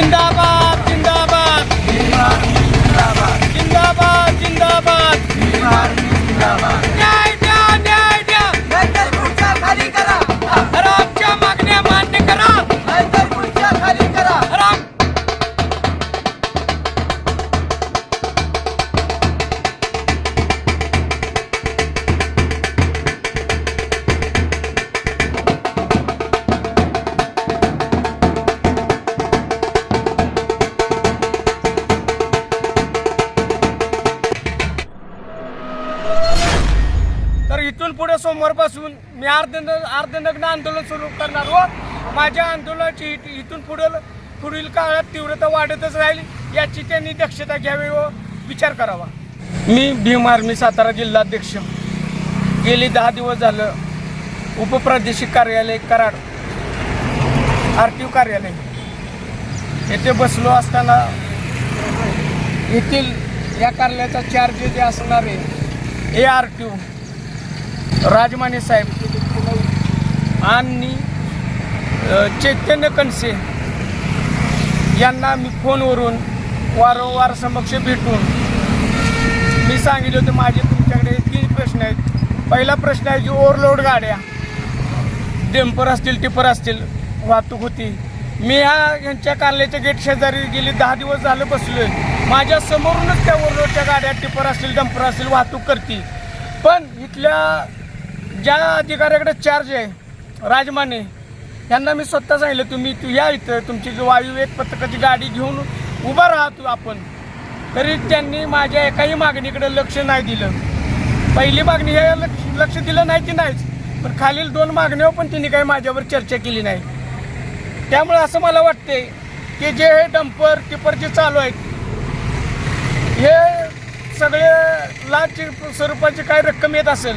领导。पुढे सोमवारपासून मी अर्धनग अर्धनग्न आंदोलन सुरू करणार व माझ्या आंदोलनाची इथ- इथून पुढे पुढील काळात तीव्रता वाढतच राहील याची त्यांनी दक्षता घ्यावी व विचार करावा. मी भीम आर्मी सातारा जिल्हाध्यक्ष. गेली दहा दिवस झालं उपप्रादेशिक कार्यालय कराड आर टी ओ कार्यालय. येथे बसलो असताना येथील या कार्यालयाचा चार्ज जे आहे A R T O Rajmane साहेब आणि चैतन्य कणसे यांना मी फोनवरून वारंवार समक्ष भेटून मी सांगितले होते माझे तुमच्याकडे तीन प्रश्न आहेत. पहिला प्रश्न आहे की ओव्हरलोड गाड्या डेम्पर असतील टिपर असतील वाहतूक होती. मी ह्या यांच्या कार्यालयाच्या गेट शेजारी गेली दहा दिवस झालं बसलोय. माझ्या समोरूनच त्या ओव्हरलोडच्या गाड्या टिपर असतील डंपर असतील वाहतूक करते पण इथल्या ज्या अधिकाऱ्याकडे चार्ज आहे राजमाने यांना मी स्वतः सांगितलं तुम्ही तू या इथं तुमची जी वायू एक पथकाची गाडी घेऊन उभा राहा तू आपण. तरी त्यांनी माझ्या एकाही मागणीकडे लक्ष नाही दिलं. पहिली मागणी हे लक्ष लक्ष दिलं नाही ती नाहीच पण खालील दोन मागण्यावर पण त्यांनी काही माझ्यावर चर्चा केली नाही. त्यामुळे असं मला वाटते की जे हे डंपर टिपर जे चालू आहेत हे सगळे लाच स्वरूपाची काय रक्कम येत असेल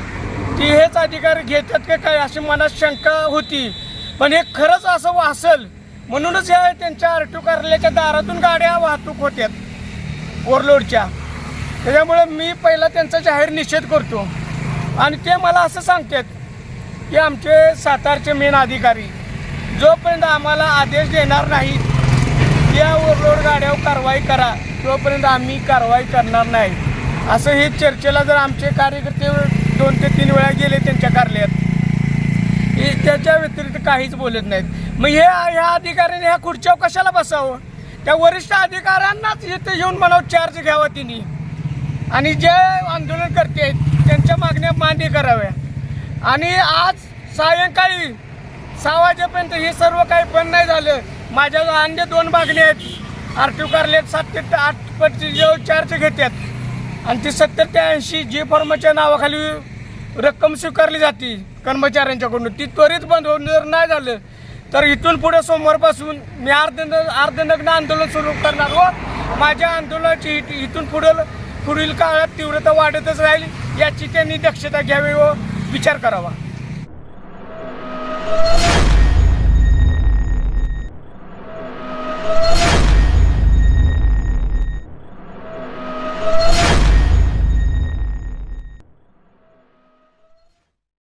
ती हेच अधिकार घेतात का काय अशी मनात शंका होती. पण हे खरंच असं वासल म्हणूनच या त्यांच्या आरटीओ कार्यालयाच्या दारातून गाड्या वाहतूक होत्यात ओव्हरलोडच्या त्याच्यामुळे मी पहिला त्यांचा जाहीर निषेध करतो. आणि ते मला असं सांगतात की आमचे सातारचे मेन अधिकारी जोपर्यंत आम्हाला आदेश देणार नाही या ओव्हरलोड गाड्यावर कारवाई करा तोपर्यंत आम्ही कारवाई करणार नाही. असं हे चर्चेला जर आमचे कार्यकर्ते दोन ते तीन वेळा गेले त्यांच्या कार्यालयात हे त्याच्या व्यतिरिक्त काहीच बोलत नाहीत. मग हे ह्या अधिकाऱ्याने ह्या खुर्च्यावर कशाला बसावं? त्या वरिष्ठ अधिकाऱ्यांनाच इथे येऊन मला चार्ज घ्यावा तिने. आणि जे आंदोलन करते आहेत त्यांच्या मागण्या मान्य कराव्या. आणि आज सायंकाळी सहा वाजेपर्यंत हे सर्व काही पण नाही झालं. माझ्या अन्य दोन मागण्या आहेत. आर टी कार्यालयात सात ते आठ पटची जे चार्ज घेतात. आणि ती सत्तर ते ऐंशी जी फॉर्मच्या नावाखाली रक्कम स्वीकारली जाते कर्मचाऱ्यांच्याकडून ती त्वरित बंद होऊन जर नाही झालं तर इथून पुढे सोमवारपासून मी अर्ध अर्धनग्न आंदोलन सुरू करणार व माझ्या आंदोलनाची इथून पुढे पुढील काळात तीव्रता वाढतच राहील याची त्यांनी दक्षता घ्यावी व विचार करावा.